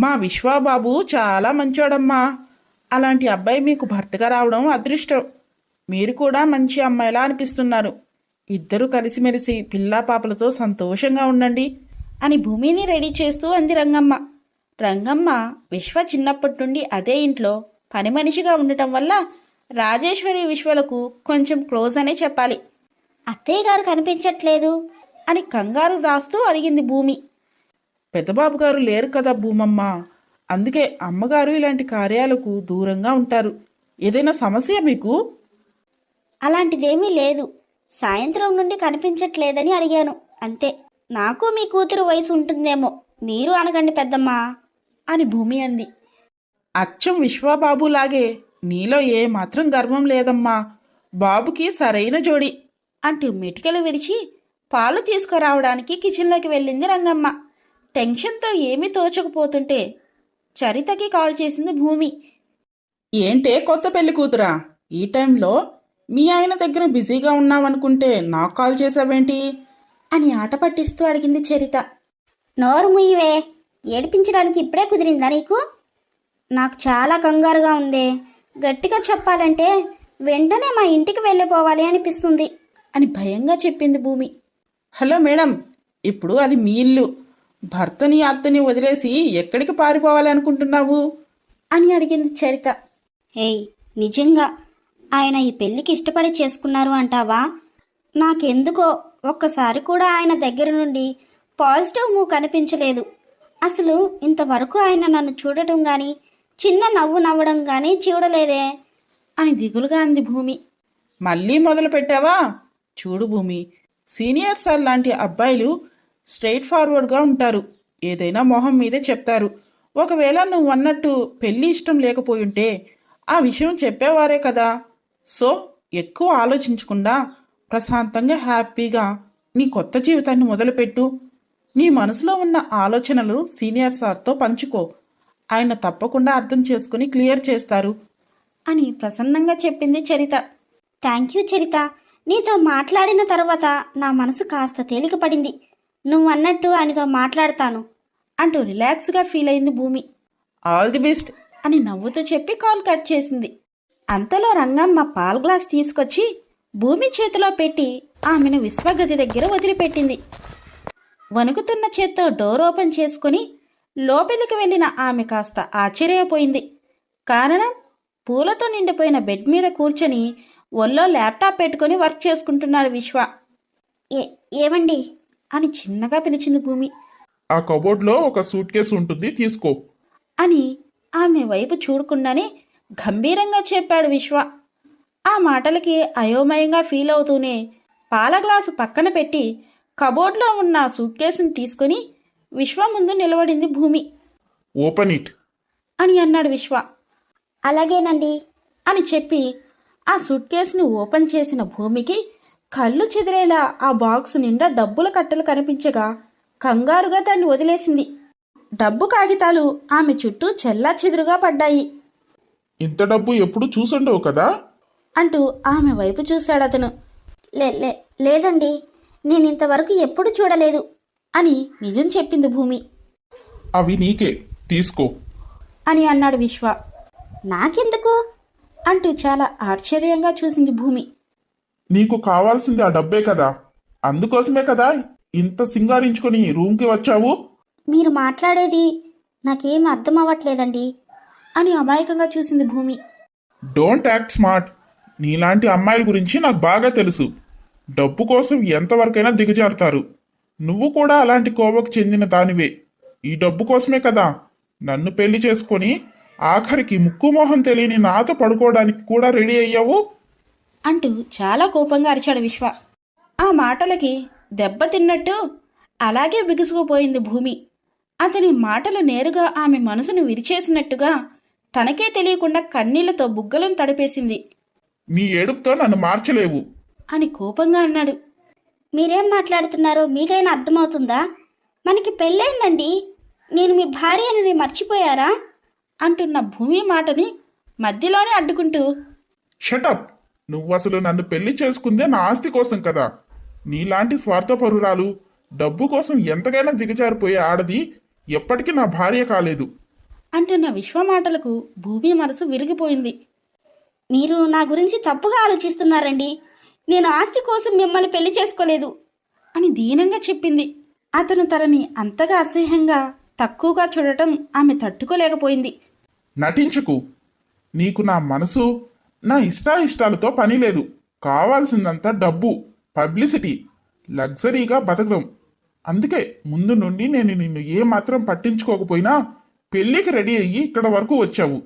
మా విశ్వాబాబు చాలా మంచోడమ్మా. అలాంటి అబ్బాయి మీకు భర్తగా రావడం అదృష్టం. మీరు కూడా మంచి అమ్మాయిలా అనిపిస్తున్నారు. ఇద్దరు కలిసిమెలిసి పిల్లా పాపలతో సంతోషంగా ఉండండి. అని భూమిని రెడీ చేస్తూ అంది రంగమ్మ. రంగమ్మ విశ్వ చిన్నప్పటి నుండి అదే ఇంట్లో పని మనిషిగా ఉండటం వల్ల రాజేశ్వరి విశ్వలకు కొంచెం క్లోజ్ అనే చెప్పాలి. అత్తయ్య గారు కనిపించట్లేదు. అని కంగారు రాస్తూ అడిగింది భూమి. పెద్దబాబు గారు లేరు కదా భూమమ్మ. అందుకే అమ్మగారు ఇలాంటి కార్యాలకు దూరంగా ఉంటారు. ఏదైనా సమస్య మీకు? అలాంటిదేమీ లేదు. సాయంత్రం నుండి కనిపించట్లేదని అడిగాను. అంతే. నాకు మీ కూతురు వయసు ఉంటుందేమో. మీరు అనగండి పెద్దమ్మా. అని భూమి అంది. అచ్చం విశ్వబాబులాగే నీలో ఏ మాత్రం గర్వం లేదమ్మా. బాబుకి సరైన జోడి. అంటూ మెటికలు విరిచి పాలు తీసుకురావడానికి కిచెన్లోకి వెళ్ళింది రంగమ్మ. టెన్షన్తో ఏమీ తోచకపోతుంటే చరితకి కాల్ చేసింది భూమి. ఏంటే కొత్త పెళ్ళి కూతురా? ఈ టైంలో మీ ఆయన దగ్గర బిజీగా ఉన్నావనుకుంటే నాకు కాల్ చేసావేంటి? అని ఆట పట్టిస్తూ అడిగింది చరిత. నోరు ముయ్యవే ఏడిపించడానికి ఇప్పుడే కుదిరిందా నీకు? నాకు చాలా కంగారుగా ఉంది. గట్టిగా చెప్పాలంటే వెంటనే మా ఇంటికి వెళ్ళిపోవాలి అనిపిస్తుంది. అని భయంగా చెప్పింది భూమి. హలో మేడం ఇప్పుడు అది మీ ఇల్లు. భర్తని అత్తని వదిలేసి ఎక్కడికి పారిపోవాలి అనుకుంటున్నావు? అని అడిగింది చరిత. ఏయ్ నిజంగా ఆయన ఈ పెళ్ళికి ఇష్టపడి చేసుకున్నారు అంటావా? నాకెందుకో ఒక్కసారి కూడా ఆయన దగ్గర నుండి పాజిటివ్ మూవ్ కనిపించలేదు. అసలు ఇంతవరకు ఆయన నన్ను చూడటం గాని చిన్న నవ్వు నవ్వడం గాని చూడలేదే. అని దిగులుగా అంది భూమి. మళ్ళీ మొదలు పెట్టావా చూడు భూమి సీనియర్ సార్ లాంటి అబ్బాయిలు స్ట్రైట్ ఫార్వర్డ్గా ఉంటారు. ఏదైనా మొహం మీదే చెప్తారు. ఒకవేళ నువ్వు అన్నట్టు పెళ్ళి ఇష్టం లేకపోయుంటే ఆ విషయం చెప్పేవారే కదా. సో ఎక్కువ ఆలోచించకుండా ప్రశాంతంగా హ్యాపీగా నీ కొత్త జీవితాన్ని మొదలుపెట్టు. నీ మనసులో ఉన్న ఆలోచనలు సీనియర్ సార్తో పంచుకో. ఆయన తప్పకుండా అర్థం చేసుకుని క్లియర్ చేస్తారు. అని ప్రసన్నంగా చెప్పింది చరిత. థ్యాంక్ యూ చరిత. నీతో మాట్లాడిన తర్వాత నా మనసు కాస్త తేలిక పడింది నువ్వు అన్నట్టు ఆయనతో మాట్లాడతాను అంటూ రిలాక్స్గా ఫీల్ అయింది భూమి. All the best. అని నవ్వుతూ చెప్పి కాల్ కట్ చేసింది. అంతలో రంగమ్మ పాల్ గ్లాస్ తీసుకొచ్చి భూమి చేతిలో పెట్టి ఆమెను విశ్వగతి దగ్గర వదిలిపెట్టింది. వణుకుతున్న చేత్తో డోర్ ఓపెన్ చేసుకుని లోపలికి వెళ్ళిన ఆమె కాస్త ఆశ్చర్యపోయింది. కారణం? పూలతో నిండిపోయిన బెడ్ మీద కూర్చొని ఒళ్ళో ల్యాప్టాప్ పెట్టుకొని వర్క్ చేసుకుంటున్నాడు విశ్వ. ఏ ఏవండి అని చిన్నగా పిలిచింది భూమి. ఆ కబోర్డ్లో ఒక సూట్ కేసు ఉంటుంది తీసుకో. అని ఆమె వైపు చూడకుండానే గంభీరంగా చెప్పాడు విశ్వ. ఆ మాటలకి అయోమయంగా ఫీల్ అవుతూనే పాల గ్లాసు పక్కన పెట్టి కబోర్డ్లో ఉన్న సూట్ కేసుని తీసుకుని విశ్వ ముందు నిలబడింది భూమి. Open it. అని అన్నాడు విశ్వ. అలాగేనండి అని చెప్పి ఆ సూట్ కేసుని ఓపెన్ చేసిన భూమికి కళ్ళు చెదిరేలా ఆ బాక్స్ నిండా డబ్బుల కట్టలు కనిపించగా కంగారుగా దాన్ని వదిలేసింది. డబ్బు కాగితాలు ఆమె చుట్టూ చెల్లా చెదురుగా పడ్డాయి. ఇంత డబ్బు ఎప్పుడు చూసుండవు కదా? అంటూ ఆమె వైపు చూశాడు అతను లే లే లేదండి నేను ఇంతవరకు ఎప్పుడు చూడలేదు. అని నిజం చెప్పింది భూమి. అవి నీకే తీసుకో. అని అన్నాడు విశ్వ. నాకెందుకు? అంటూ చాలా ఆశ్చర్యంగా చూసింది భూమి. నీకు కావాల్సింది ఆ డబ్బే కదా. అందుకోసమే కదా ఇంత సింగారించుకొని రూమ్కి వచ్చావు? మీరు మాట్లాడేది నాకేం అర్థం అవ్వట్లేదండి అని అమాయకంగా చూసింది భూమి. డోంట్ యాక్ట్ స్మార్ట్ నీలాంటి అమ్మాయిల గురించి నాకు బాగా తెలుసు. డబ్బు కోసం ఎంతవరకైనా దిగజారుతారు. నువ్వు కూడా అలాంటి కోవకు చెందిన దానివే. ఈ డబ్బు కోసమే కదా నన్ను పెళ్ళి చేసుకొని ఆఖరికి ముక్కు మొహం తెలియని నాతో పడుకోవడానికి కూడా రెడీ అయ్యావు? అంటూ చాలా కోపంగా అరిచాడు విశ్వ. ఆ మాటలకి దెబ్బతిన్నట్టు అలాగే బిగుసుకుపోయింది భూమి. అతని మాటలు నేరుగా ఆమె మనసును విరిచేసినట్టుగా తనకే తెలియకుండా కన్నీళ్ళతో బుగ్గలను తడిపేసింది. నీ ఏడుపుతో నన్ను మార్చలేవు. అని కోపంగా అన్నాడు. మీరేం మాట్లాడుతున్నారో మీకైనా అర్థమవుతుందా? మనకి పెళ్ళైందండి. నేను మీ భార్య అని మర్చిపోయారా? అంటున్న భూమి మాటని మధ్యలోనే అడ్డుకుంటూ షటప్ నువ్వు అసలు నన్ను పెళ్ళి చేసుకుందే నా ఆస్తి కోసం కదా. నీలాంటి స్వార్థపరురాలు డబ్బు కోసం ఎంతకైనా దిగజారిపోయే ఆడది ఎప్పటికీ నా భార్య కాలేదు. అంటున్న విశ్వ మాటలకు భూమి మనసు విరిగిపోయింది. మీరు నా గురించి తప్పుగా ఆలోచిస్తున్నారండి. నేను ఆస్తి కోసం మిమ్మల్ని పెళ్ళి చేసుకోలేదు. అని దీనంగా చెప్పింది. అతను తనని అంతగా అసహ్యంగా తక్కువగా చూడటం ఆమె తట్టుకోలేకపోయింది. నటించకు. నీకు నా మనసు నా ఇష్టాయిష్టాలతో పని లేదు. కావాల్సిందంతా డబ్బు పబ్లిసిటీ లగ్జరీగా బతకడం. అందుకే ముందు నుండి నేను నిన్ను ఏమాత్రం పట్టించుకోకపోయినా పెళ్ళికి రెడీ అయ్యి ఇక్కడ వరకు వచ్చావు.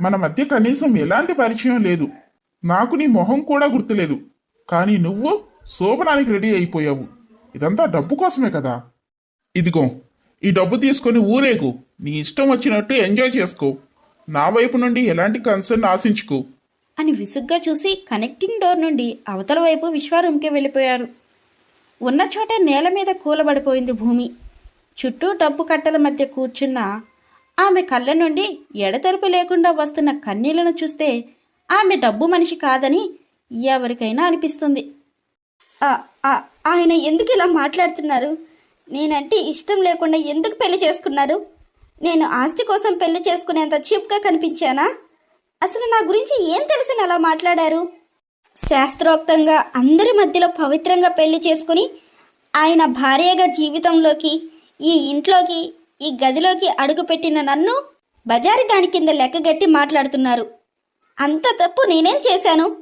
మన మధ్య కనీసం ఎలాంటి పరిచయం లేదు. నాకు నీ మొహం కూడా గుర్తులేదు. కానీ నువ్వు శోభనానికి రెడీ అయిపోయావు. ఇదంతా డబ్బు కోసమే కదా. ఇదిగో ఈ డబ్బు తీసుకొని ఊరేగు. నీ ఇష్టం వచ్చినట్టు ఎంజాయ్ చేసుకో. నా వైపు నుండి ఎలాంటి కన్సర్న్ ఆశించుకో. అని విసుగ్గా చూసి కనెక్టింగ్ డోర్ నుండి అవతల వైపు విశ్వారూమ్కి వెళ్ళిపోయారు. ఉన్న చోటే నేల మీద కూలబడిపోయింది భూమి. చుట్టూ డబ్బు కట్టల మధ్య కూర్చున్న ఆమె కళ్ళ నుండి ఎడతెరపు లేకుండా వస్తున్న కన్నీళ్ళను చూస్తే ఆమె డబ్బు మనిషి కాదని ఎవరికైనా అనిపిస్తుంది. ఆయన ఎందుకు ఇలా మాట్లాడుతున్నారు? నేనంటే ఇష్టం లేకుండా ఎందుకు పెళ్ళి చేసుకున్నారు? నేను ఆస్తి కోసం పెళ్ళి చేసుకునేంత చీప్గా కనిపించానా? అసలు నా గురించి ఏం తెలిసిన అలా మాట్లాడారు? శాస్త్రోక్తంగా అందరి మధ్యలో పవిత్రంగా పెళ్ళి చేసుకుని ఆయన భార్యగా జీవితంలోకి ఈ ఇంట్లోకి ఈ గదిలోకి అడుగుపెట్టిన నన్ను బజారి దాని కింద లెక్కగట్టి మాట్లాడుతున్నారు. అంత తప్పు నేనేం చేశాను?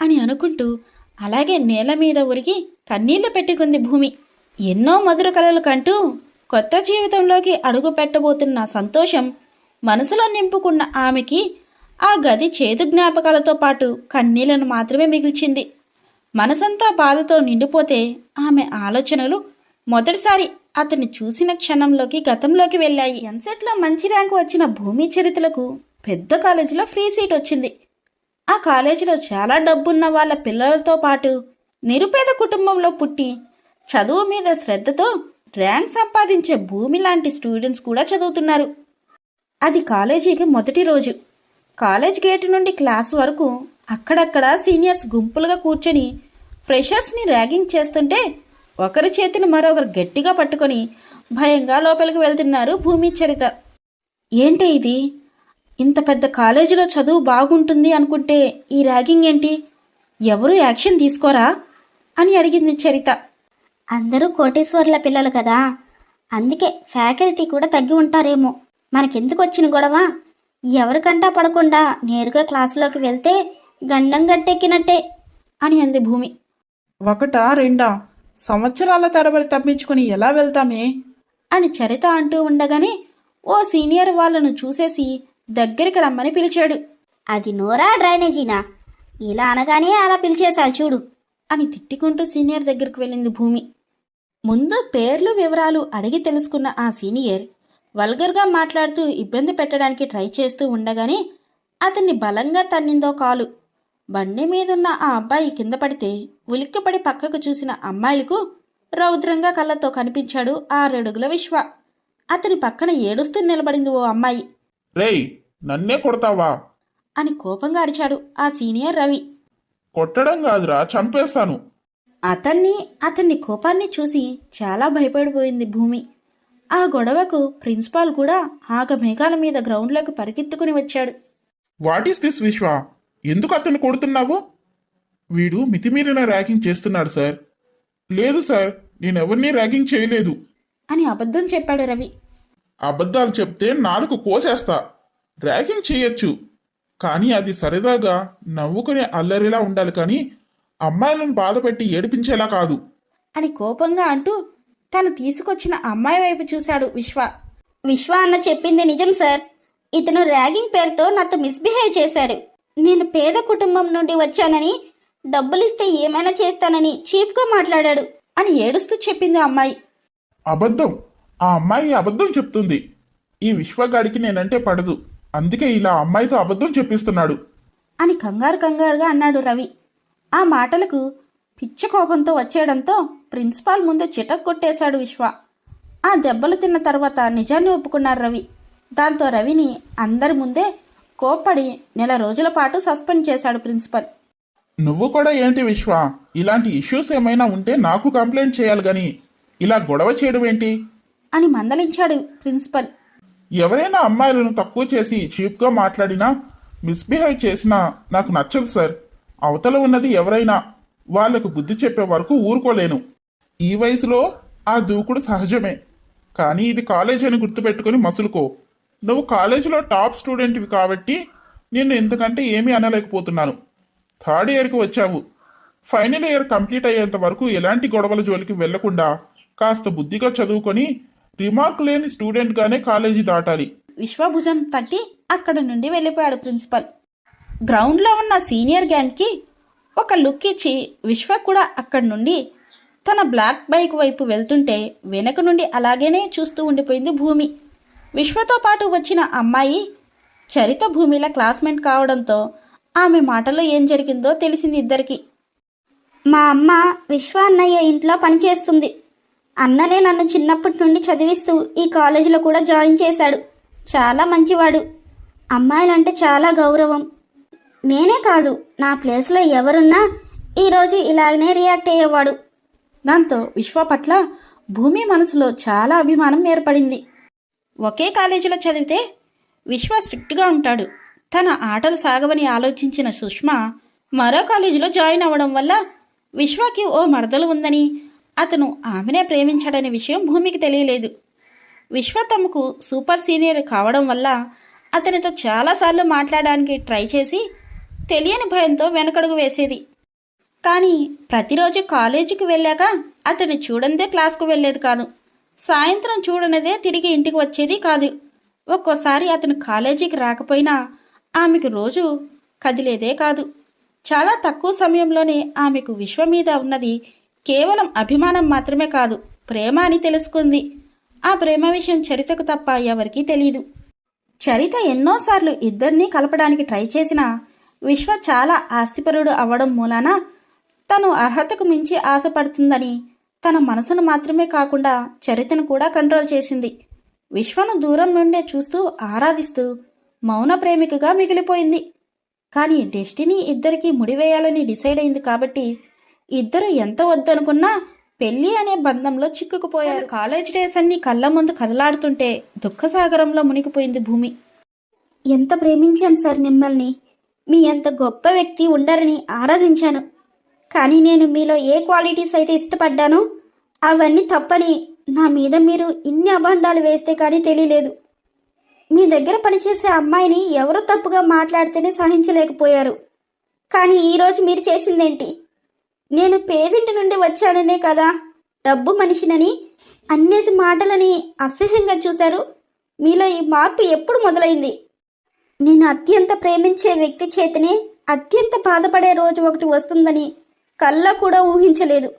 అని అనుకుంటూ అలాగే నేల మీద ఉరిగి కన్నీళ్ళు పెట్టుకుంది భూమి. ఎన్నో మధుర కలలు కంటూ కొత్త జీవితంలోకి అడుగు పెట్టబోతున్న సంతోషం మనసులో నింపుకున్న ఆమెకి ఆ గది చేదు జ్ఞాపకాలతో పాటు కన్నీళ్ళను మాత్రమే మిగిల్చింది. మనసంతా బాధతో నిండిపోతే ఆమె ఆలోచనలు మొదటిసారి అతన్ని చూసిన క్షణంలోకి గతంలోకి వెళ్ళాయి. ఎంసెట్లో మంచి ర్యాంకు వచ్చిన భూమి చరిత్రకు పెద్ద కాలేజీలో ఫ్రీ సీట్ వచ్చింది. ఆ కాలేజీలో చాలా డబ్బున్న వాళ్ళ పిల్లలతో పాటు నిరుపేద కుటుంబంలో పుట్టి చదువు మీద శ్రద్ధతో ర్యాంక్ సంపాదించే భూమి లాంటి స్టూడెంట్స్ కూడా చదువుతున్నారు. అది కాలేజీకి మొదటి రోజు. కాలేజ్ గేటు నుండి క్లాస్ వరకు అక్కడక్కడ సీనియర్స్ గుంపులుగా కూర్చొని ఫ్రెషర్స్ని ర్యాగింగ్ చేస్తుంటే ఒకరి చేతిని మరొకరు గట్టిగా పట్టుకొని భయంగా లోపలికి వెళ్తున్నారు భూమి చరిత. ఏంటి ఇది? ఇంత పెద్ద కాలేజీలో చదువు బాగుంటుంది అనుకుంటే ఈ ర్యాగింగ్ ఏంటి? ఎవరు యాక్షన్ తీసుకోరా? అని అడిగింది చరిత. అందరూ కోటేశ్వర్ల పిల్లలు కదా. అందుకే ఫ్యాకల్టీ కూడా తగ్గి ఉంటారేమో. మనకెందుకు వచ్చిన గొడవ? ఎవరికంటా పడకుండా నేరుగా క్లాసులోకి వెళ్తే గండం గట్టెక్కినట్టే అని అంది భూమి. ఒకటా రెండా? సంవత్సరాల తరబడి తప్పించుకొని ఎలా వెళ్తామే? అని చరిత అంటూ ఉండగానే ఓ సీనియర్ వాళ్ళను చూసేసి దగ్గరికి రమ్మని పిలిచాడు. అది నోరా డ్రైనేజీనా? ఇలా అనగానే అలా పిలిచేశారు చూడు అని తిట్టుకుంటూ సీనియర్ దగ్గరికి వెళ్ళింది భూమి. ముందు పేర్లు వివరాలు అడిగి తెలుసుకున్న ఆ సీనియర్ వల్గర్గా మాట్లాడుతూ ఇబ్బంది పెట్టడానికి ట్రై చేస్తూ ఉండగానే అతన్ని బలంగా తన్నిందో కాలు. బండి మీదున్న ఆ అబ్బాయి కింద పడితే ఉలిక్కిపడి పక్కకు చూసిన అమ్మాయిలకు రౌద్రంగా కళ్ళతో కనిపించాడు ఆరడుగుల విశ్వ. అతని పక్కన ఏడుస్తూ నిలబడింది ఓ అమ్మాయి. రేయ్ నన్నే కొడతావా? అని కోపంగా అరిచాడు ఆ సీనియర్ రవి. కొట్టడం కాదురా చంపేస్తాను. అతన్ని అతన్ని కోపాన్ని చూసి చాలా భయపడిపోయింది భూమి. ఆ గొడవకు ప్రిన్సిపాల్ కూడా ఆగ మేఘాల మీద గ్రౌండ్లోకి పరిగెత్తుకుని వచ్చాడు. వాట్ ఈస్ దిస్ విశ్వ ఎందుకు అతను కొడుతున్నావు? వీడు మితిమీరిన ర్యాగింగ్ చేస్తున్నాడు సార్ లేదు సార్ నేను ఎవరిని ర్యాగింగ్ చేయలేదు. అని అబద్ధం చెప్పాడు రవి. అబద్ధాలు చెప్తే నాలుగు కోసేస్తా. ర్యాగింగ్ చేయొచ్చు. కానీ అది సరదాగా నవ్వుకునే అల్లరిలా ఉండాలి కానీ అమ్మాయిలను బాధపెట్టి ఏడిపించేలా కాదు. అని కోపంగా అంటూ తను తీసుకొచ్చిన అమ్మాయి వైపు చూశాడు విశ్వ. విశ్వ అన్న చెప్పింది నిజం సార్. ఇతను ర్యాగింగ్ పేరుతో నాతో మిస్బిహేవ్ చేశాడు. నేను పేద కుటుంబం నుండి వచ్చానని డబ్బులిస్తే ఏమైనా చేస్తానని చీప్గా మాట్లాడాడు. అని ఏడుస్తూ చెప్పింది ఆ అమ్మాయి. అబద్ధం. ఆ అమ్మాయి అబద్ధం చెప్తుంది. ఈ విశ్వగాడికి నేనంటే పడదు. అందుకే ఇలా అమ్మాయితో అబద్ధం చెప్పిస్తున్నాడు. అని కంగారు కంగారుగా అన్నాడు రవి. ఆ మాటలకు పిచ్చ కోపంతో వచ్చేయడంతో ప్రిన్సిపాల్ ముందే చిటక్ కొట్టేశాడు విశ్వ. ఆ దెబ్బలు తిన్న తర్వాత నిజాన్ని ఒప్పుకున్నాడు రవి. దాంతో రవిని అందరి ముందే కోప్పడి నెల రోజుల పాటు సస్పెండ్ చేశాడు ప్రిన్సిపల్. నువ్వు కూడా ఏంటి విశ్వ? ఇలాంటి ఇష్యూస్ ఏమైనా ఉంటే నాకు కంప్లైంట్ చేయాలి గాని ఇలా గొడవ చేయడం ఏంటి? అని మందలించాడు ప్రిన్సిపల్. ఎవరైనా అమ్మాయిలను తక్కువ చేసి చీప్గా మాట్లాడినా మిస్బిహేవ్ చేసినా నాకు నచ్చదు సార్. అవతల ఉన్నది ఎవరైనా వాళ్ళకు బుద్ధి చెప్పే వరకు ఊరుకోలేను. ఈ వయసులో ఆ దూకుడు సహజమే. కానీ ఇది కాలేజ్ అని గుర్తుపెట్టుకుని మసులుకో. నువ్వు కాలేజీలో టాప్ స్టూడెంట్వి కాబట్టి నేను ఎందుకంటే ఏమీ అనలేకపోతున్నాను. థర్డ్ ఇయర్కి వచ్చావు. ఫైనల్ ఇయర్ కంప్లీట్ అయ్యేంత వరకు ఎలాంటి గొడవల జోలికి వెళ్ళకుండా కాస్త బుద్ధిగా చదువుకొని రిమార్క్ లేని స్టూడెంట్గానే కాలేజీ దాటాలి. విశ్వభుజం తట్టి అక్కడ నుండి వెళ్ళిపోయాడు ప్రిన్సిపల్. గ్రౌండ్లో ఉన్న సీనియర్ గ్యాంగ్కి ఒక లుక్ ఇచ్చి విశ్వ కూడా అక్కడి నుండి తన బ్లాక్ బైక్ వైపు వెళ్తుంటే వెనక నుండి అలాగేనే చూస్తూ ఉండిపోయింది భూమి. విశ్వతో పాటు వచ్చిన అమ్మాయి చరిత భూమిల క్లాస్మేట్ కావడంతో ఆమె మాటలో ఏం జరిగిందో తెలిసింది ఇద్దరికి. మా అమ్మ విశ్వ అన్నయ్య ఇంట్లో పనిచేస్తుంది. అన్ననే నన్ను చిన్నప్పటి నుండి చదివిస్తూ ఈ కాలేజీలో కూడా జాయిన్ చేశాడు. చాలా మంచివాడు. అమ్మాయిలంటే చాలా గౌరవం. నేనే కాదు నా ప్లేస్లో ఎవరున్నా ఈరోజు ఇలాగనే రియాక్ట్ అయ్యేవాడు. దాంతో విశ్వ పట్ల భూమి మనసులో చాలా అభిమానం ఏర్పడింది. ఒకే కాలేజీలో చదివితే విశ్వ స్ట్రిక్ట్గా ఉంటాడు. తన ఆటలు సాగవని ఆలోచించిన సుష్మా మరో కాలేజీలో జాయిన్ అవ్వడం వల్ల విశ్వకి ఓ మరదలు ఉందని అతను ఆమెనే ప్రేమించాడనే విషయం భూమికి తెలియలేదు. విశ్వ తమకు సూపర్ సీనియర్ కావడం వల్ల అతనితో చాలాసార్లు మాట్లాడడానికి ట్రై చేసి తెలియని భయంతో వెనకడుగు వేసేది. కానీ ప్రతిరోజు కాలేజీకి వెళ్ళాక అతను చూడందే క్లాస్కు వెళ్ళేది కాదు. సాయంత్రం చూడనిదే తిరిగి ఇంటికి వచ్చేది కాదు. ఒక్కోసారి అతను కాలేజీకి రాకపోయినా ఆమెకు రోజు కదిలేదే కాదు. చాలా తక్కువ సమయంలోనే ఆమెకు విశ్వ మీద ఉన్నది కేవలం అభిమానం మాత్రమే కాదు ప్రేమ అని తెలుసుకుంది. ఆ ప్రేమ విషయం చరితకు తప్ప ఎవరికీ తెలియదు చరిత ఎన్నోసార్లు ఇద్దరినీ కలపడానికి ట్రై చేసినా విశ్వ చాలా ఆస్తిపరుడు అవ్వడం మూలాన తను అర్హతకు మించి ఆశపడుతుందని తన మనసును మాత్రమే కాకుండా చరితను కూడా కంట్రోల్ చేసింది. విశ్వను దూరం నుండే చూస్తూ ఆరాధిస్తూ మౌన ప్రేమికగా మిగిలిపోయింది. కానీ డెస్టినీ ఇద్దరికీ ముడివేయాలని డిసైడ్ అయింది కాబట్టి ఇద్దరు ఎంత వద్దనుకున్నా పెళ్ళి అనే బంధంలో చిక్కుకుపోయారు. కాలేజ్ డేస్ అన్ని కళ్ళ ముందు కదలాడుతుంటే దుఃఖసాగరంలో మునిగిపోయింది భూమి. ఎంత ప్రేమించాను సార్ మిమ్మల్ని? మీ అంత గొప్ప వ్యక్తి ఉండరని ఆరాధించాను. కానీ నేను మీలో ఏ క్వాలిటీస్ అయితే ఇష్టపడ్డానో అవన్నీ తప్పని నా మీద మీరు ఇన్ని అభండాలు వేస్తే కానీ తెలియలేదు. మీ దగ్గర పనిచేసే అమ్మాయిని ఎవరు తప్పుగా మాట్లాడితేనే సహించలేకపోయారు. కానీ ఈరోజు మీరు చేసిందేంటి? నేను పేదింటి నుండి వచ్చాననే కదా? డబ్బు మనిషినని అన్నేసి మాటలని అసహ్యంగా చూశారు. మీలో ఈ మార్పు ఎప్పుడు మొదలైంది? నేను అత్యంత ప్రేమించే వ్యక్తి చేతనే అత్యంత బాధపడే రోజు ఒకటి వస్తుందని కళ్ళ కూడా ఊహించలేదు.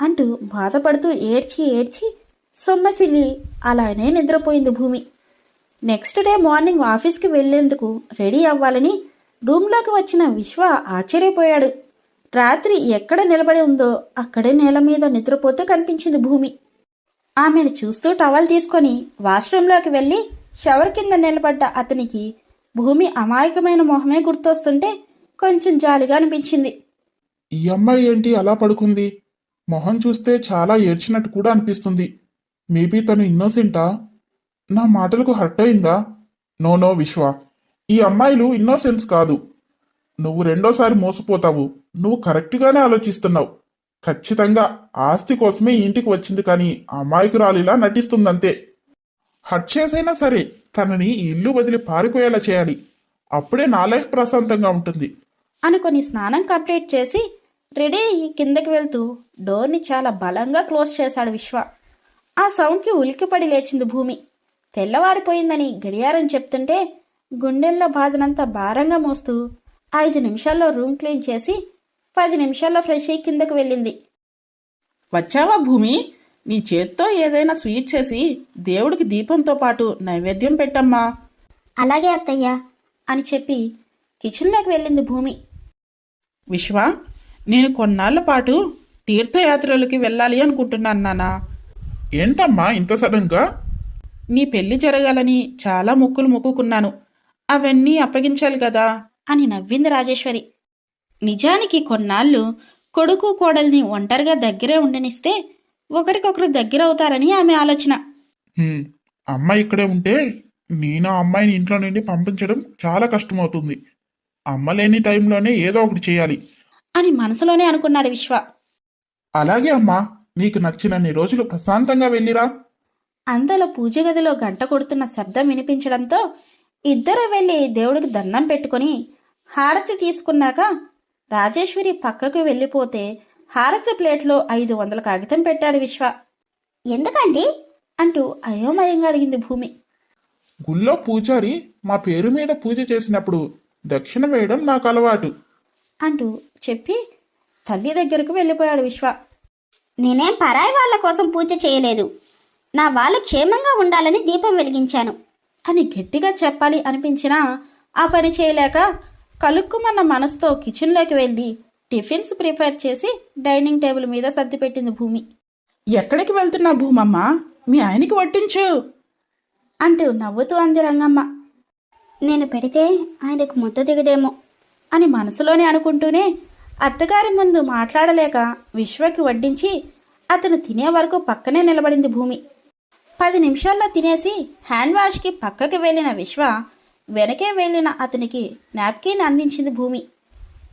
అంటూ బాధపడుతూ ఏడ్చి ఏడ్చి సొమ్మసిల్లి అలానే నిద్రపోయింది భూమి. నెక్స్ట్ డే మార్నింగ్ ఆఫీస్కి వెళ్ళేందుకు రెడీ అవ్వాలని రూమ్లోకి వచ్చిన విశ్వ ఆశ్చర్యపోయాడు. రాత్రి ఎక్కడ నిలబడి ఉందో అక్కడే నేల మీద నిద్రపోతూ కనిపించింది భూమి. ఆమెను చూస్తూ టవల్ తీసుకొని వాష్రూంలోకి వెళ్ళి షవర్ కింద నిలబడ్డ అతనికి భూమి అమాయకమైన మొహమే గుర్తొస్తుంటే కొంచెం జాలిగా అనిపించింది. ఈ అమ్మాయి ఏంటి అలా పడుకుంది? మొహం చూస్తే చాలా ఏడ్చినట్టు కూడా అనిపిస్తుంది. మేబీ తను ఇన్నోసెంటా? నా మాటలకు హర్ట్ అయిందా? నో నో విశ్వ. ఈ అమ్మాయిలు ఇన్నోసెన్స్ కాదు. నువ్వు రెండోసారి మోసపోతావు. నువ్వు కరెక్ట్గానే ఆలోచిస్తున్నావు. ఖచ్చితంగా ఆస్తి కోసమే ఇంటికి వచ్చింది కానీ అమాయకురాలిలా నటిస్తుందంతే. హట్ చేసైనా సరే తనని ఇల్లు వదిలి పారిపోయేలా చేయాలి. అప్పుడే నా లైఫ్ ప్రశాంతంగా ఉంటుంది. అనుకొని స్నానం కంప్లీట్ చేసి రెడీ అయ్యి కిందకి వెళ్తూ డోర్ని చాలా బలంగా క్లోజ్ చేశాడు విశ్వ. ఆ సౌండ్కి ఉలికిపడి లేచింది భూమి. తెల్లవారిపోయిందని గడియారం చెప్తుంటే గుండెల్లో బాధనంతా భారంగా మోస్తూ ఐదు నిమిషాల్లో రూమ్ క్లీన్ చేసి పది నిమిషాల్లో ఫ్రెష్ అయ్యి కిందకు వెళ్ళింది. వచ్చావా భూమి? నీ చేత్తో ఏదైనా స్వీట్ చేసి దేవుడికి దీపంతో పాటు నైవేద్యం పెట్టమ్మా. అలాగే అత్తయ్య అని చెప్పి కిచెన్లోకి వెళ్ళింది భూమి. విశ్వ నేను కొన్నాళ్ళ పాటు తీర్థయాత్రలకి వెళ్ళాలి అనుకుంటున్నాను నానా ఏంటమ్మా ఇంత సడన్గా నీ పెళ్ళి జరగాలని చాలా మొక్కులు మొక్కుకున్నాను. అవన్నీ అప్పగించాలి కదా. అని నవ్వింది రాజేశ్వరి. నిజానికి కొన్నాళ్ళు కొడుకు కోడల్ని ఒంటరిగా దగ్గరే ఉండనిస్తే ఒకరికొకరు దగ్గర అవుతారని ఆమె ఆలోచన. హ్మ్, అమ్మాయి ఇక్కడే ఉంటే నేను ఆ అమ్మాయిని ఇంట్లో నుండి పంపించడం చాలా కష్టమవుతుంది. అమ్మ లేని టైంలోనే ఏదో ఒకటి చేయాలి. అని మనసులోనే అనుకున్నాడు విశ్వ. అలాగే అమ్మా నీకు నచ్చినన్ని రోజులు ప్రశాంతంగా వెళ్ళిరా. అంతలో పూజ గదిలో గంట కొడుతున్న శబ్దం వినిపించడంతో ఇద్దరు వెళ్ళి దేవుడికి దండం పెట్టుకొని హారతి తీసుకున్నాక రాజేశ్వరి పక్కకు వెళ్ళిపోతే హారతి ప్లేట్లో ఐదు వందల కాగితం పెట్టాడు విశ్వ. ఎందుకండి? అంటూ అయోమయంగా అడిగింది భూమి. గుళ్ళో పూజారి మా పేరు మీద పూజ చేసినప్పుడు దక్షిణ వేయడం నాకు అలవాటు. అంటూ చెప్పి తల్లి దగ్గరకు వెళ్ళిపోయాడు విశ్వ. నేనేం పరాయి వాళ్ళ కోసం పూజ చేయలేదు. నా వాళ్ళు క్షేమంగా ఉండాలని దీపం వెలిగించాను. అని గట్టిగా చెప్పాలి అనిపించినా ఆ పని చేయలేక కలుక్కుమన్న మనసుతో కిచెన్లోకి వెళ్ళి టిఫిన్స్ ప్రిపేర్ చేసి డైనింగ్ టేబుల్ మీద సర్దిపెట్టింది భూమి. ఎక్కడికి వెళ్తున్నా భూమమ్మ? మీ ఆయనకి వడ్డించు. అంటూ నవ్వుతూ అంది రంగమ్మ. నేను పెడితే ఆయనకు ముద్ద దిగదేమో. అని మనసులోనే అనుకుంటూనే అత్తగారి ముందు మాట్లాడలేక విశ్వకి వడ్డించి అతను తినే వరకు పక్కనే నిలబడింది భూమి. పది నిమిషాల్లో తినేసి హ్యాండ్ వాష్కి పక్కకి వెళ్ళిన విశ్వ వెనకే వెళ్ళిన అతనికి నాప్కిన్ అందించింది భూమి.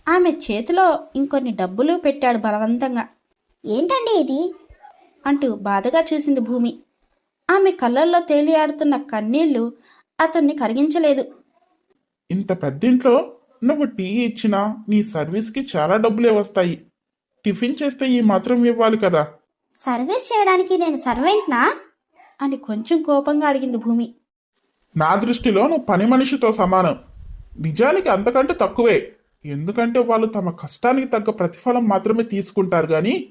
ఆమె చేతిలో ఇంకొన్ని డబ్బులు పెట్టాడు బలవంతంగా. ఏంటండి ఇది? అంటూ బాధగా చూసింది భూమి. ఆమె కళ్ళల్లో తేలియాడుతున్న కన్నీళ్ళు అతన్ని కరిగించలేదు. ఇంత పెద్దింట్లో నువ్వు టీ ఇచ్చినా నీ సర్వీస్కి చాలా డబ్బులే వస్తాయి. టిఫిన్ చేస్తే ఈ మాత్రం ఇవ్వాలి కదా. సర్వీస్ చేయడానికి నేను సర్వెంట్నా? అని కొంచెం కోపంగా అడిగింది భూమి. నా దృష్టిలో నువ్వు పని మనిషితో సమానం. నిజానికి అంతకంటే తక్కువే. ఎందుకంటే వాళ్ళు తమ కష్టానికి తగ్గ ప్రతిఫలం మాత్రమే తీసుకుంటారు కానీ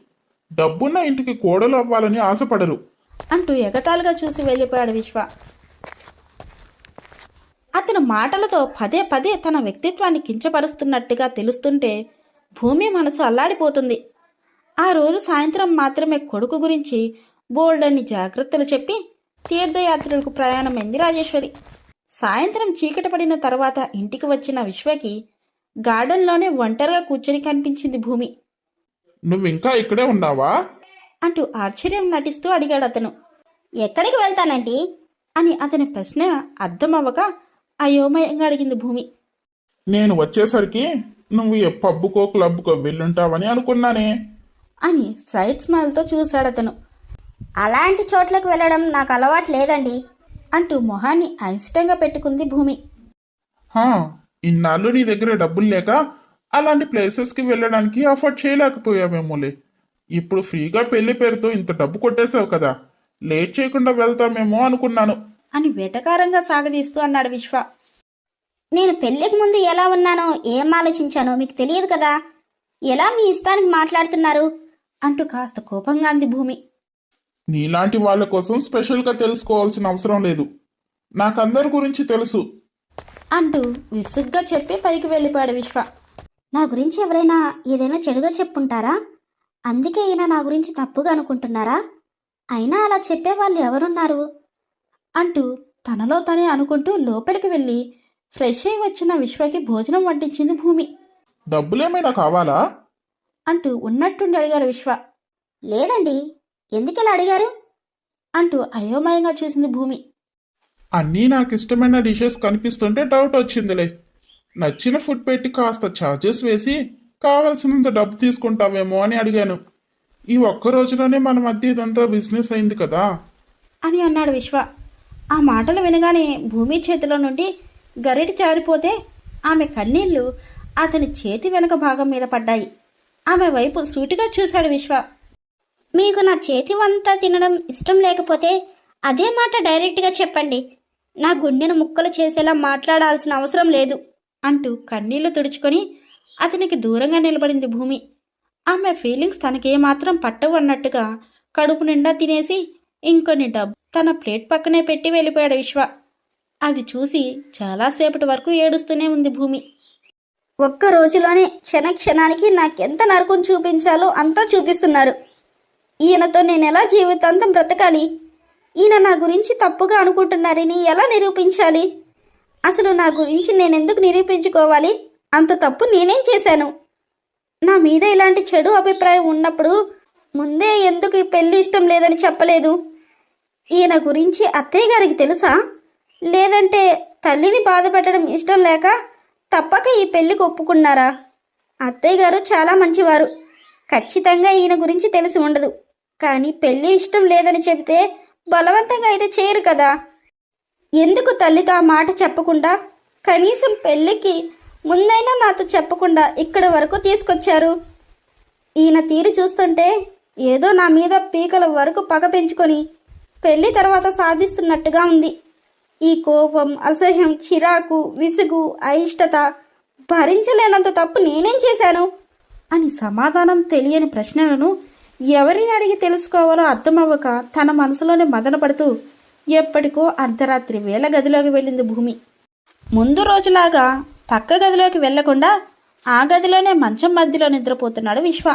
డబ్బున్న ఇంటికి కోడలు అవ్వాలని ఆశపడరు. అంటూ ఎగతాళిగా చూసి వెళ్ళిపోయాడు విశ్వ. అతను మాటలతో పదే పదే తన వ్యక్తిత్వాన్ని కించపరుస్తున్నట్టుగా తెలుస్తుంటే భూమి మనసు అల్లాడిపోతుంది. ఆ రోజు సాయంత్రం మాత్రమే కొడుకు గురించి బోల్డన్ని జాగ్రత్తలు చెప్పి తీర్థయాత్రలకు ప్రయాణమైంది రాజేశ్వరి. సాయంత్రం చీకటి పడిన తర్వాత ఇంటికి వచ్చిన విశ్వకి గార్డెన్లోనే ఒంటరిగా కూర్చొని కనిపించింది భూమి. నువ్వు ఇంకా ఇక్కడే ఉన్నావా? అంటూ ఆశ్చర్యం నటిస్తూ అడిగాడు అతను ఎక్కడికి వెళ్తానండి అని అతని ప్రశ్న అర్థమవ్వక అయోమయంగా అడిగింది భూమి. నేను వచ్చేసరికి నువ్వు ఏ పబ్బుకో క్లబ్కో వెళ్ళుంటావని అనుకున్నానే. అని సైడ్ స్మైల్తో చూశాడు అతను. అలాంటి చోట్లకు వెళ్ళడం నాకు అలవాటు లేదండి. అంటూ మొహాన్ని అయిష్టంగా పెట్టుకుంది భూమి. హా ఇన్నాళ్ళు నీ దగ్గర డబ్బులు లేక అలాంటి ప్లేసెస్కి వెళ్ళడానికి అఫోర్డ్ చేయలేకపోయామేమోలే ఇప్పుడు ఫ్రీగా పెళ్ళి పేరుతో ఇంత డబ్బు కొట్టేశావు కదా. లేట్ చేయకుండా వెళ్తామేమో అనుకున్నాను. అని వెటకారంగా సాగదీస్తూ అన్నాడు విశ్వ. నేను పెళ్ళికి ముందు ఎలా ఉన్నానో ఏం ఆలోచించానో మీకు తెలియదు కదా? ఎలా మీ ఇష్టానికి మాట్లాడుతున్నారు? అంటూ కాస్త కోపంగా అంది భూమి. నీలాంటి వాళ్ళ కోసం స్పెషల్గా తెలుసుకోవాల్సిన అవసరం లేదు. నాకందరి గురించి తెలుసు. అంటూ విసుగ్గా చెప్పి పైకి వెళ్ళిపోయాడు విశ్వ. నా గురించి ఎవరైనా ఏదైనా చెడుగా చెప్పుంటారా? అందుకే ఈయన నా గురించి తప్పుగా అనుకుంటున్నారా? అయినా అలా చెప్పే వాళ్ళు ఎవరున్నారు? అంటూ తనలో తనే అనుకుంటూ లోపలికి వెళ్ళి ఫ్రెష్ అయి వచ్చిన విశ్వకి భోజనం వడ్డించింది భూమి. డబ్బులేమైనా కావాలా? అంటూ ఉన్నట్టుండి అడిగాడు విశ్వ. లేదండి ఎందుకలా అడిగారు? అంటూ అయోమయంగా చూసింది భూమి. అన్నీ నాకు ఇష్టమైన డిషెస్ కనిపిస్తుంటే డౌట్ వచ్చిందిలే. నచ్చిన ఫుడ్ పెట్టి కాస్త ఛార్జెస్ వేసి కావలసినంత డబ్బు తీసుకుంటావేమో అని అడిగాను. ఈ ఒక్క రోజులోనే మన మధ్య ఇదంతా బిజినెస్ అయింది కదా. అని అన్నాడు విశ్వ. ఆ మాటలు వినగానే భూమి చేతిలో నుండి గరిటి జారిపోతే ఆమె కన్నీళ్ళు అతని చేతి వెనక భాగం మీద పడ్డాయి. ఆమె వైపు సూటిగా చూశాడు విశ్వ. మీకు నా చేతి వంట తినడం ఇష్టం లేకపోతే అదే మాట డైరెక్ట్గా చెప్పండి. నా గుండెను ముక్కలు చేసేలా మాట్లాడాల్సిన అవసరం లేదు. అంటూ కన్నీళ్ళు తుడుచుకొని అతనికి దూరంగా నిలబడింది భూమి. ఆమె ఫీలింగ్స్ తనకేమాత్రం పట్టవు అన్నట్టుగా కడుపు నిండా తినేసి ఇంకొన్ని డబ్బు తన ప్లేట్ పక్కనే పెట్టి వెళ్ళిపోయాడు విశ్వ. అది చూసి చాలాసేపటి వరకు ఏడుస్తూనే ఉంది భూమి. ఒక్క రోజులోనే క్షణ క్షణానికి నాకెంత నరకం చూపించాలో అంతా చూపిస్తున్నారు ఈయనతో నేను ఎలా జీవితాంతం బ్రతకాలి? ఈయన నా గురించి తప్పుగా అనుకుంటున్నారని ఎలా నిరూపించాలి? అసలు నా గురించి నేనెందుకు నిరూపించుకోవాలి? అంత తప్పు నేనేం చేశాను? నా మీద ఇలాంటి చెడు అభిప్రాయం ఉన్నప్పుడు ముందే ఎందుకు ఈ పెళ్ళి ఇష్టం లేదని చెప్పలేదు? ఈయన గురించి అత్తయ్య గారికి తెలుసా? లేదంటే తల్లిని బాధపెట్టడం ఇష్టం లేక తప్పక ఈ పెళ్ళికి ఒప్పుకున్నారా? అత్తయ్య గారు చాలా మంచివారు. ఖచ్చితంగా ఈయన గురించి తెలిసి ఉండదు. కానీ పెళ్ళి ఇష్టం లేదని చెబితే బలవంతంగా అయితే చేయరు కదా? ఎందుకు తల్లితో ఆ మాట చెప్పకుండా? కనీసం పెళ్ళికి ముందైనా నాతో చెప్పకుండా ఇక్కడ వరకు తీసుకొచ్చారు? ఈయన తీరు చూస్తుంటే ఏదో నా మీద పీకల వరకు పగ పెంచుకొని పెళ్ళి తర్వాత సాధిస్తున్నట్టుగా ఉంది. ఈ కోపం అసహ్యం చిరాకు విసుగు అయిష్టత భరించలేనంత తప్పు నేనేం చేశాను? అని సమాధానం తెలియని ప్రశ్నలను ఎవరిని అడిగి తెలుసుకోవాలో అర్థమవ్వక తన మనసులోనే మదనపడుతూ ఎప్పటికో అర్ధరాత్రి వేళ గదిలోకి వెళ్ళింది భూమి. ముందు రోజులాగా పక్క గదిలోకి వెళ్ళకుండా ఆ గదిలోనే మంచం మధ్యలో నిద్రపోతున్నాడు విశ్వ.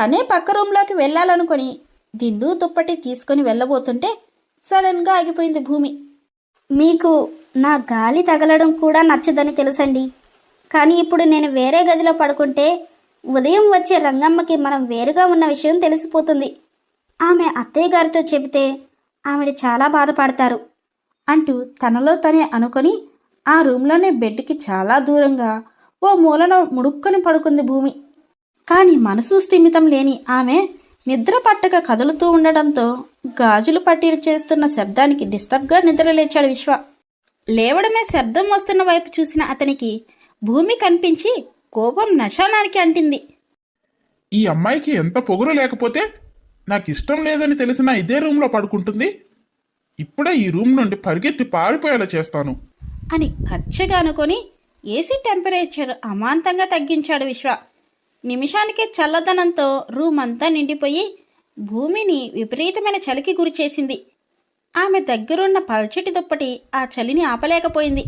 తనే పక్క రూంలోకి వెళ్ళాలనుకుని దిండు దుప్పటి తీసుకొని వెళ్ళబోతుంటే సడన్గా ఆగిపోయింది భూమి. మీకు నా గాలి తగలడం కూడా నచ్చదని తెలుసండి. కానీ ఇప్పుడు నేను వేరే గదిలో పడుకుంటే ఉదయం వచ్చే రంగమ్మకి మనం వేరుగా ఉన్న విషయం తెలిసిపోతుంది. ఆమె అత్తయ్య గారితో చెబితే ఆవిడ చాలా బాధపడతారు. అంటూ తనలో తనే అనుకొని ఆ రూమ్లోనే బెడ్కి చాలా దూరంగా ఓ మూలన ముడుక్కొని పడుకుంది భూమి. కానీ మనసు స్థిమితం లేని ఆమె నిద్ర పట్టక కదులుతూ ఉండడంతో గాజులు పట్టీలు చేస్తున్న శబ్దానికి డిస్టర్బ్గా నిద్రలేచాడు విశ్వ. లేవడమే శబ్దం వస్తున్న వైపు చూసిన అతనికి భూమి కనిపించి కోపం నశానానికి అంటింది. ఈ అమ్మాయికి ఎంత పొగరు లేకపోతే నాకు ఇష్టం లేదని తెలిసిన ఇదే రూమ్లో పడుకుంటుంది. ఇప్పుడే ఈ రూమ్ నుండి పరిగెత్తి పారిపోయేలా చేస్తాను. అని కచ్చగా అనుకొని ఏసీ టెంపరేచర్ అమాంతంగా తగ్గించాడు విశ్వ. నిమిషానికే చల్లదనంతో రూమ్ అంతా నిండిపోయి భూమిని విపరీతమైన చలికి గురిచేసింది. ఆమె దగ్గరున్న పల్చటి దుప్పటి ఆ చలిని ఆపలేకపోయింది.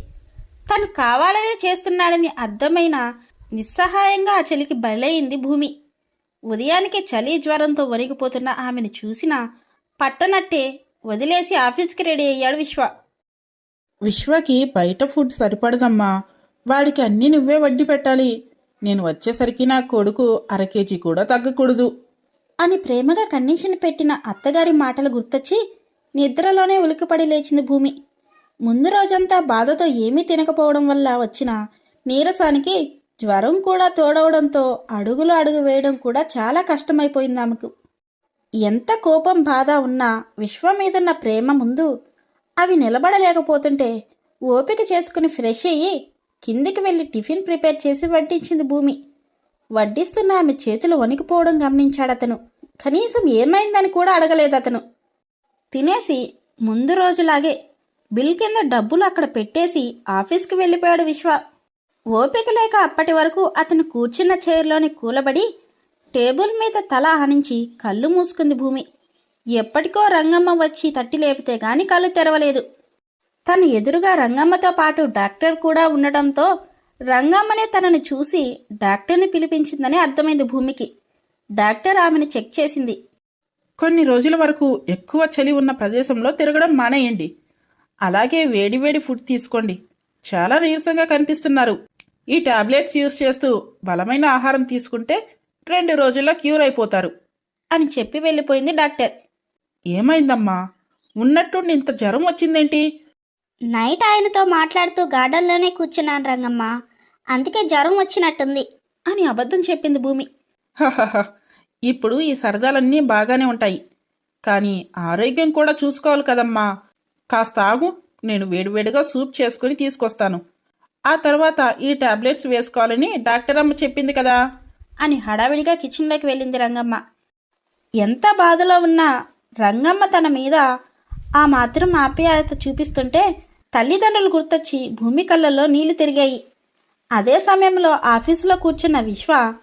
తను కావాలనే చేస్తున్నాడని అర్థమైన నిస్సహాయంగా ఆ చలికి బలైంది భూమి. ఉదయానికి చలి జ్వరంతో వణిగిపోతున్న ఆమెను చూసిన పట్టనట్టే వదిలేసి ఆఫీస్కి రెడీ అయ్యాడు విశ్వ. విశ్వకి బయట ఫుడ్ సరిపడదమ్మా. వాడికి అన్నీ నువ్వే వడ్డీ పెట్టాలి. నేను వచ్చేసరికి నా కొడుకు అర కేజీ కూడా తగ్గకూడదు. అని ప్రేమగా కండిషన్ పెట్టిన అత్తగారి మాటలు గుర్తొచ్చి నిద్రలోనే ఉలికిపడి లేచింది భూమి. ముందు రోజంతా బాధతో ఏమీ తినకపోవడం వల్ల వచ్చిన నీరసానికి జ్వరం కూడా తోడవడంతో అడుగులు అడుగు వేయడం కూడా చాలా కష్టమైపోయింది ఆమెకు. ఎంత కోపం బాధ ఉన్నా విశ్వం మీదున్న ప్రేమ ముందు అవి నిలబడలేకపోతుంటే ఓపిక చేసుకుని ఫ్రెష్ అయ్యి కిందికి వెళ్ళి టిఫిన్ ప్రిపేర్ చేసి వడ్డించింది భూమి. వడ్డిస్తున్న ఆమె చేతులు వణికిపోవడం గమనించాడతను. కనీసం ఏమైందని కూడా అడగలేదు అతను తినేసి ముందు రోజులాగే బిల్ కింద డబ్బులు అక్కడ పెట్టేసి ఆఫీస్కి వెళ్ళిపోయాడు విశ్వ. ఓపిక లేక అప్పటి వరకు అతను కూర్చున్న చైర్లోని కూలబడి టేబుల్ మీద తల ఆనించి కళ్ళు మూసుకుంది భూమి. ఎప్పటికో రంగమ్మ వచ్చి తట్టి లేపితే గాని కళ్ళు తెరవలేదు. తన ఎదురుగా రంగమ్మతో పాటు డాక్టర్ కూడా ఉండటంతో రంగమ్మనే తనని చూసి డాక్టర్ని పిలిపించిందని అర్థమైంది భూమికి. డాక్టర్ ఆమెను చెక్ చేసింది. కొన్ని రోజుల వరకు ఎక్కువ చలి ఉన్న ప్రదేశంలో తిరగడం మానేయండి. అలాగే వేడివేడి ఫుడ్ తీసుకోండి. చాలా నీరసంగా కనిపిస్తున్నారు. ఈ టాబ్లెట్స్ యూజ్ చేస్తూ బలమైన ఆహారం తీసుకుంటే రెండు రోజుల్లో క్యూర్ అయిపోతారు. అని చెప్పి వెళ్ళిపోయింది డాక్టర్. ఏమైందమ్మా? ఉన్నట్టుండి ఇంత జ్వరం వచ్చిందేంటి? నైట్ ఆయనతో మాట్లాడుతూ గార్డెన్లోనే కూర్చున్నాను రంగమ్మ. అందుకే జ్వరం వచ్చినట్టుంది. అని అబద్ధం చెప్పింది భూమి. హహహ. ఇప్పుడు ఈ సరదాలన్నీ బాగానే ఉంటాయి. కానీ ఆరోగ్యం కూడా చూసుకోవాలి కదమ్మా. కాస్త ఆగు నేను వేడివేడిగా సూప్ చేసుకుని తీసుకొస్తాను. ఆ తర్వాత ఈ టాబ్లెట్స్ వేసుకోవాలని డాక్టర్ అమ్మ చెప్పింది కదా. అని హడావిడిగా కిచెన్లోకి వెళ్ళింది రంగమ్మ. ఎంత బాధలో ఉన్నా రంగమ్మ తన మీద ఆ మాత్రం ఆప్యాయత చూపిస్తుంటే తల్లిదండ్రులు గుర్తొచ్చి భూమి కళ్ళల్లో నీళ్ళు తిరిగాయి. అదే సమయంలో ఆఫీసులో కూర్చున్న విశ్వ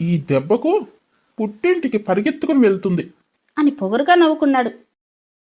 ఈ దెబ్బకు పుట్టింటికి పరిగెత్తుకుని వెళ్తుంది. అని పొగరుగా నవ్వుకున్నాడు.